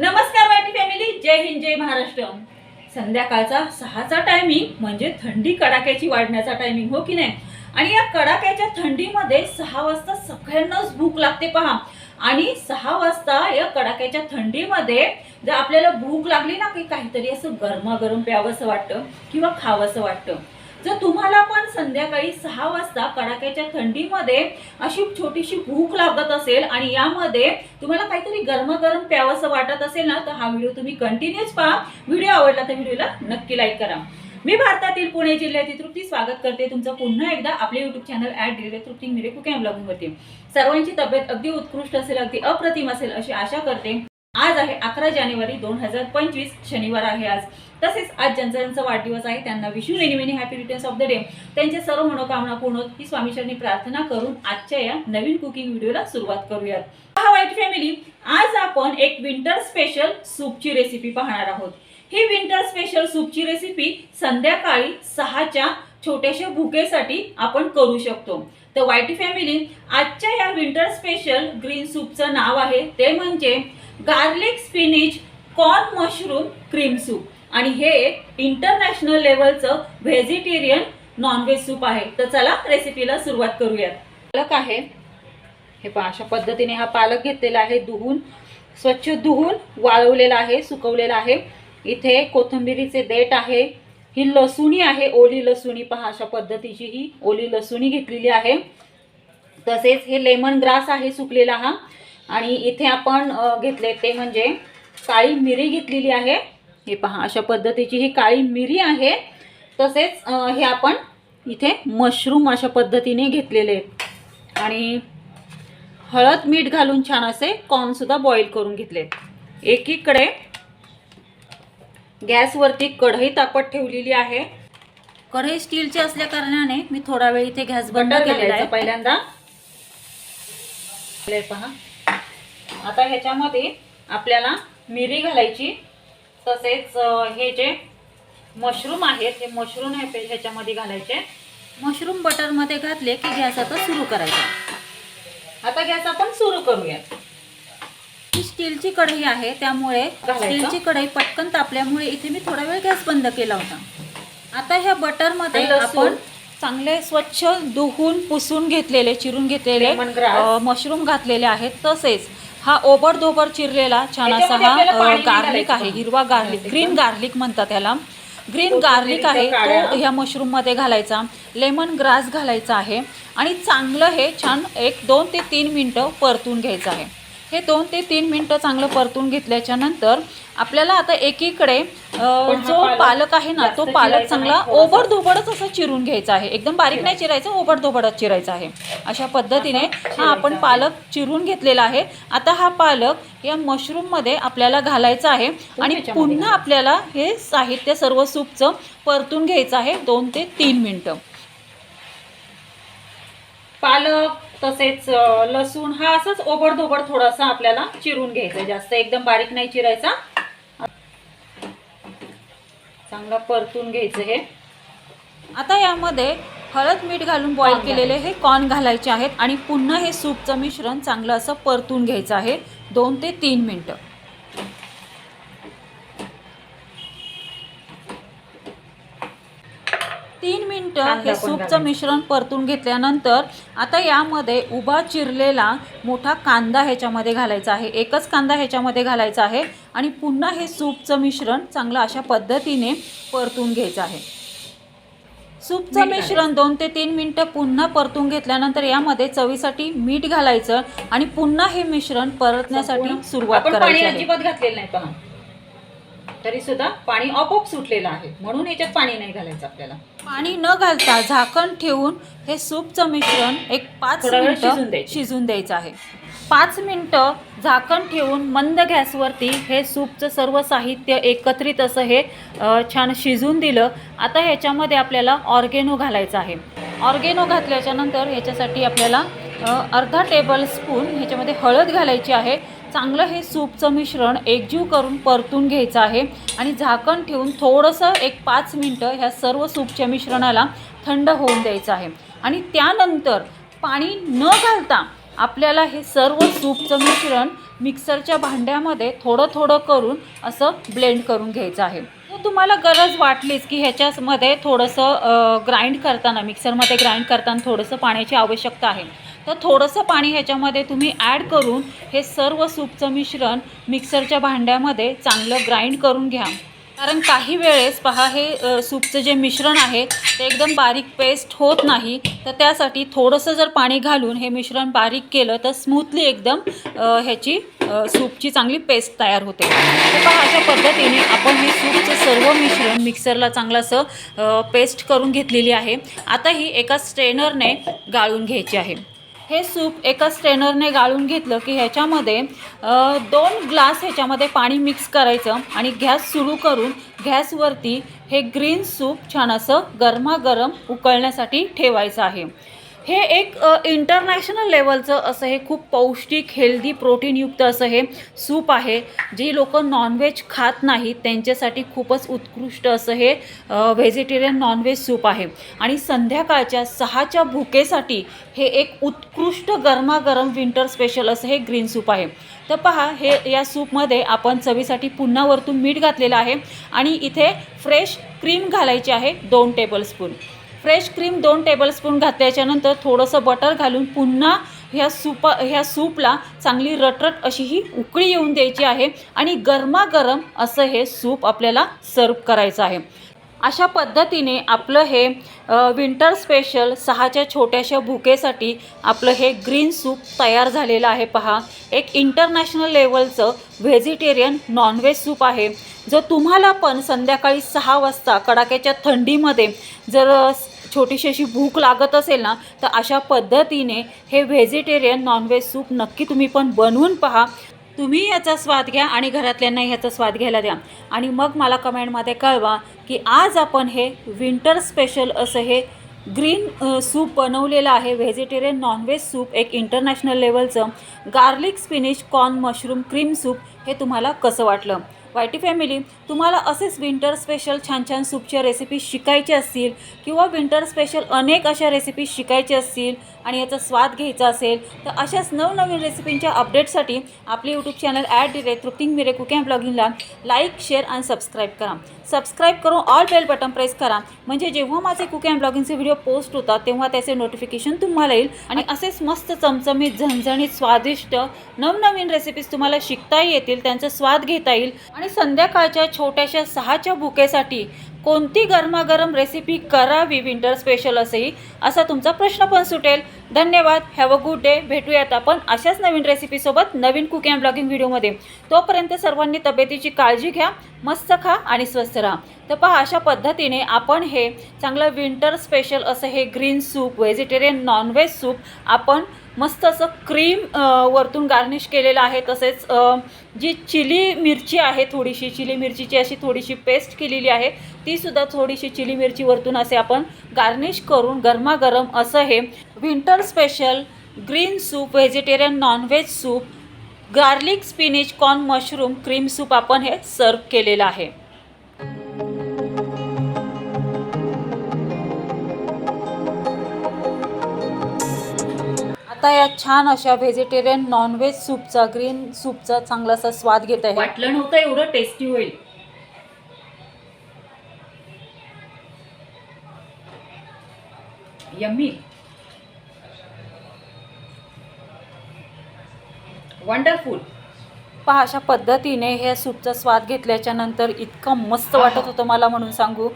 नमस्कार वाटी फॅमिली. जय हिंद जय महाराष्ट्र. संध्याकाळचा सहाचा टायमिंग म्हणजे थंडी कडाक्याची वाढण्याचा टायमिंग हो की नाही? आणि या कडाक्याच्या थंडीमध्ये सहा वाजता सगळ्यांनाच भूक लागते पहा. आणि सहा वाजता या कडाक्याच्या थंडीमध्ये जर आपल्याला भूक लागली ना की काहीतरी असं गरमागरम प्यावंसं वाटतं किंवा खावंसं वाटतं जर तुम्हाला पण संध्याकाळी सहा वाजता कडाक्याच्या थंडीमध्ये अशी छोटीशी भूक लागत असेल आणि यामध्ये तुम्हाला काहीतरी गरमागरम प्यावंसं वाटत असेल ना तर हा व्हिडिओ तुम्ही कंटिन्यूच पहा. व्हिडिओ आवडला तर व्हिडिओला नक्की लाईक करा. मी भारतातील पुणे जिल्ह्यातील तृप्ती स्वागत करते. तुमचं पुन्हा एकदा आपले युट्यूब चॅनल ॲट डिले तृप्ती मिरे लागून होते सर्वांची तब्येत अगदी उत्कृष्ट असेल अगदी अप्रतिम असेल अशी आशा करते. आज आहे अकरा जानेवारी दोन हजार पंचवीस शनिवार आहे आज. तसेच आज ज्यांचा ज्यांचा वाढदिवस आहे त्यांना wish you many many happy returns of the day त्यांच्या सर्व मनोकामना पूर्ण होत ही स्वामीचरणी प्रार्थना करून आजच्या या नवीन कुकिंग व्हिडिओला सुरुवात करूयात. पहा वाईट फॅमिली आज आपण एक विंटर स्पेशल सूपची रेसिपी पाहणार आहोत. ही विंटर स्पेशल सूपची रेसिपी संध्याकाळी सहाच्या छोट्याशा भुकेसाठी आपण करू शकतो. तर वाईटी फॅमिली आजच्या या विंटर स्पेशल ग्रीन सूपचं नाव आहे. ते म्हणजे garlic spinach corn mushroom cream soup आणि हे एक इंटरनॅशनल लेवलचं व्हेजिटेरियन नॉनव्हेज सूप आहे. तर चला रेसिपीला सुरुवात करूयात. पालक आहे. हे पहा अशा पद्धतीने हा पालक घेतलेला आहे. धुवून स्वच्छ धुवून वाळवलेला आहे सुकवलेला आहे. इथे कोथिंबिरीचे देठ आहे. ही लसुणी आहे ओली लसुणी. पहा अशा पद्धतीची ही ओली लसुणी घेतलेली आहे. तसेच हे लेमन ग्रास आहे सुकलेला हा. आणि इथे आपण घेतले ते म्हणजे काळी मिरी घेतलेली आहे. हे पहा अशा पद्धतीची ही काळी मिरी आहे. तसेच हे आपण इथे मशरूम अशा पद्धतीने घेतलेले. आहेत आणि हळद मीठ घालून छान असे कॉर्नसुद्धा बॉईल करून घेतले. एकीकडे गॅसवरती कढई तापत ठेवलेली आहे. कढई स्टीलची असल्या कारणाने मी थोडा वेळ इथे गॅस बंद केलेला आहे. पहिल्यांदा. पहा. आता ह्याच्यामध्ये आपल्याला मिरी घालायची तसेच हे जे मशरूम आहेत हे मशरूम हे ह्याच्यामध्ये घालायचे. मशरूम बटरमध्ये घातले की गॅस आता सुरू करायचा. आता गॅस आपण सुरू करूयात. ही स्टीलची कढई आहे त्यामुळे. स्टीलची कढई पटकन तापल्यामुळे इथे मी थोडा वेळ गॅस बंद केला होता आता ह्या बटरमध्ये. आपण चांगले स्वच्छ धुवून पुसून घेतलेले चिरून घेतलेले मशरूम घातलेले आहेत तसेच हा ओबडधोबड चिरलेला छान असा हा गार्लिक. आहे हिरवा गार्लिक ग्रीन गार्लिक म्हणतात त्याला ग्रीन गार्लिक आहे. तो ह्या मशरूममध्ये घालायचा लेमन ग्रास घालायचा आहे आणि चांगलं हे छान एक दोन ते तीन मिनटं परतून घ्यायचं आहे हे दोन ते तीन मिनटं चांगलं परतून घेतल्याच्या नंतर आपल्याला आता एकीकडे जो पालक आहे ना तो पालक चांगला. ओबडधोबडच असा चिरून घ्यायचा आहे. एकदम बारीक नाही चिरायचं. ओबडधोबडच चिरायचा आहे. अशा पद्धतीने हा आपण. पालक चिरून घेतलेला आहे. आता हा पालक या मशरूममध्ये आपल्याला घालायचा आहे आणि पुन्हा आपल्याला हे साहित्य सर्व सूपचं परतून घ्यायचं आहे दोन ते तीन मिनटं. पालक तसेच लसूण हा असाच ओबडधोबड थोडासा आपल्याला चिरून घ्यायचा आहे. जास्त एकदम बारीक नाही चिरायचा. चांगला परतून घ्यायचं हे. आता यामध्ये हळद मीठ घालून बॉईल केलेले हे कॉर्न घालायचे आहेत आणि पुन्हा हे सूपचं मिश्रण चांगलं असं परतून घ्यायचं आहे. दोन ते तीन मिनटं. कांदा हे सूपचं. मिश्रण परतून घेतल्यानंतर आता यामध्ये उभा चिरलेला मोठा कांदा ह्याच्यामध्ये घालायचा आहे. एकच कांदा ह्याच्यामध्ये घालायचा आहे आणि पुन्हा हे सूपचं मिश्रण चांगलं अशा पद्धतीने परतून घ्यायचं आहे. सूपचं मिश्रण दोन ते तीन मिनटं पुन्हा परतून घेतल्यानंतर यामध्ये चवीसाठी मीठ घालायचं आणि पुन्हा हे मिश्रण परतण्यासाठी सुरुवात करायची अजिबात घातलेलं नाही तरी सुद्धा पाणी आपोआप सुटलेलं आहे. म्हणून याच्यात पाणी नाही घालायचं आपल्याला. पाणी न घालता झाकण ठेवून हे सूपचं मिश्रण एक पाच थोडा वेळ शिजून मिनिटं द्यायचं. शिजून द्यायचं आहे. पाच मिनटं झाकण ठेवून मंद गॅसवरती हे सूपचं सर्व साहित्य एकत्रित असं हे अ, छान शिजून दिलं. आता ह्याच्यामध्ये आपल्याला ऑर्गेनो घालायचं आहे. ऑर्गेनो घातल्याच्या नंतर ह्याच्यासाठी आपल्याला अ, अर्धा टेबल स्पून ह्याच्यामध्ये हळद घालायची आहे. चांगलं हे सूपचं मिश्रण एकजीव करून परतून घ्यायचं आहे आणि झाकण ठेवून थोडंसं एक पाच मिनटं ह्या सर्व सूपच्या मिश्रणाला थंड होऊन द्यायचं आहे. आणि त्यानंतर पाणी न घालता आपल्याला हे सर्व सूपचं मिश्रण मिक्सरच्या भांड्यामध्ये थोडं थोडं करून असं ब्लेंड करून घ्यायचं आहे. तर तुम्हाला गरज वाटलीच की ह्याच्यामध्ये थोडंसं ग्राइंड करताना मिक्सरमध्ये ग्राइंड करताना थोडंसं पाण्याची आवश्यकता आहे. तर थोडंसं पाणी ह्याच्यामध्ये तुम्ही ॲड करून हे सर्व सूपचं मिश्रण मिक्सरच्या भांड्यामध्ये चांगलं ग्राइंड करून घ्या. कारण काही वेळेस पहा हे सूपचं जे मिश्रण आहे ते एकदम बारीक पेस्ट होत नाही. तर त्यासाठी थोडंसं जर पाणी घालून हे मिश्रण बारीक केलं तर स्मूथली एकदम ह्याची सूपची चांगली पेस्ट तयार होते. तर पहा अशा पद्धतीने आपण हे सूपचं सर्व मिश्रण मिक्सरला चांगलं असं पेस्ट करून घेतलेली आहे. आता ही एका स्ट्रेनरने गाळून घ्यायची आहे. हे सूप एका स्ट्रेनरने गाळून घेतलं की ह्याच्यामध्ये दोन ग्लास ह्याच्यामध्ये पाणी मिक्स करायचं आणि गॅस सुरू करून गॅसवरती हे ग्रीन सूप छान असं गरमागरम उकळण्यासाठी ठेवायचं आहे. हे एक इंटरनॅशनल लेवलचं असं हे खूप पौष्टिक हेल्दी प्रोटीनयुक्त असं हे सूप आहे जी लोक नॉनव्हेज खात नाहीत त्यांच्यासाठी खूपच उत्कृष्ट असं हे व्हेजिटेरियन नॉनव्हेज सूप आहे. आणि संध्याकाळच्या सहाच्या भुकेसाठी हे एक उत्कृष्ट गरमागरम विंटर स्पेशल असं हे ग्रीन सूप आहे. तर पहा हे या सूपमध्ये आपण चवीसाठी पुन्हा वरतून मीठ घातलेलं आहे आणि इथे फ्रेश क्रीम घालायची आहे दोन टेबलस्पून फ्रेश क्रीम दोन टेबलस्पून घातल्याच्यानंतर थोडंसं बटर घालून पुन्हा ह्या सूप ह्या सूपला चांगली रटरट अशी ही उकळी येऊन द्यायची आहे. आणि गरमागरम असं हे सूप आपल्याला सर्व करायचं आहे. अशा पद्धतीने आपलं हे विंटर स्पेशल सहाच्या छोट्याशा भुकेसाठी आपलं हे ग्रीन सूप तयार झालेलं आहे पहा. एक इंटरनॅशनल लेवलचं व्हेजिटेरियन नॉनव्हेज सूप आहे. जर तुम्हाला पण संध्याकाळी सहा वाजता कडाक्याच्या थंडीमध्ये जर छोटीशी अशी भूक लागत असेल ना तर अशा पद्धतीने हे व्हेजिटेरियन नॉनव्हेज सूप नक्की तुम्ही पण बनवून पहा. तुम्ही याचा स्वाद घ्या आणि घरातल्यांनाही ह्याचा स्वाद घ्यायला द्या. आणि मग मला कमेंटमध्ये कळवा की आज आपण हे विंटर स्पेशल असं हे ग्रीन सूप बनवलेलं आहे. व्हेजिटेरियन नॉनव्हेज सूप एक international लेवलचं. Garlic spinach corn mushroom cream soup हे तुम्हाला कसं वाटलं? वायटी फॅमिली तुम्हाला असेच विंटर स्पेशल छान छान सूपच्या रेसिपी शिकायच्या असतील किंवा विंटर स्पेशल अनेक अशा रेसिपी शिकायच्या असतील आणि याचा स्वाद घ्यायचा असेल तर अशाच नवनवीन रेसिपींच्या अपडेटसाठी आपले यूट्यूब चॅनल ॲड डिरे तृप्तिंग मिरे कुक अँड ब्लॉगिंगला लाईक शेअर आणि सबस्क्राईब करा. सबस्क्राईब करून ऑल बेल बटन प्रेस करा. म्हणजे जेव्हा माझे कुक अँड ब्लॉगिंगचे व्हिडिओ पोस्ट होतात तेव्हा त्याचे नोटिफिकेशन तुम्हाला येईल आणि असेच मस्त चमचमीत झणझणीत स्वादिष्ट नवनवीन रेसिपीज तुम्हाला शिकता येतील त्यांचा स्वाद घेता येईल आणि संध्याकाळच्या छोट्याशा सहाच्या भुकेसाठी कोणती गरमागरम रेसिपी करावी विंटर स्पेशल असेही? असा तुमचा प्रश्न पण सुटेल. धन्यवाद. हॅव अ गुड डे भेटूयात आपण अशाच नवीन रेसिपीसोबत नवीन कुक अँड ब्लॉगिंग व्हिडिओमध्ये तोपर्यंत सर्वांनी तब्येतीची काळजी घ्या मस्त खा आणि स्वस्थ राहा. तर पहा अशा पद्धतीने आपण हे चांगलं विंटर स्पेशल असं हे green soup vegetarian non veg soup आपण मस्त असं क्रीम वरतून गार्निश केलेलं आहे. तसेच जी चिली मिरची आहे थोडीशी चिली मिरचीची अशी थोडीशी पेस्ट केलेली आहे तीसुद्धा थोडीशी चिली मिरची वरतून असे आपण गार्निश करून गरमागरम असं हे winter special green soup vegetarian non veg soup garlic spinach corn mushroom cream soup आपण हे सर्व केलेलं आहे. आता या छान अशा व्हेजिटेरियन नॉनव्हेज सूपचा ग्रीन सूपचा चांगलासा स्वाद घेत आहे. वाटलं नव्हतं एवढं टेस्टी होईल. यम्मी वंडरफुल पहा अशा पद्धतीने हे सूपचा स्वाद घेतल्याच्या नंतर इतकं मस्त वाटत होतं मला म्हणून सांगू.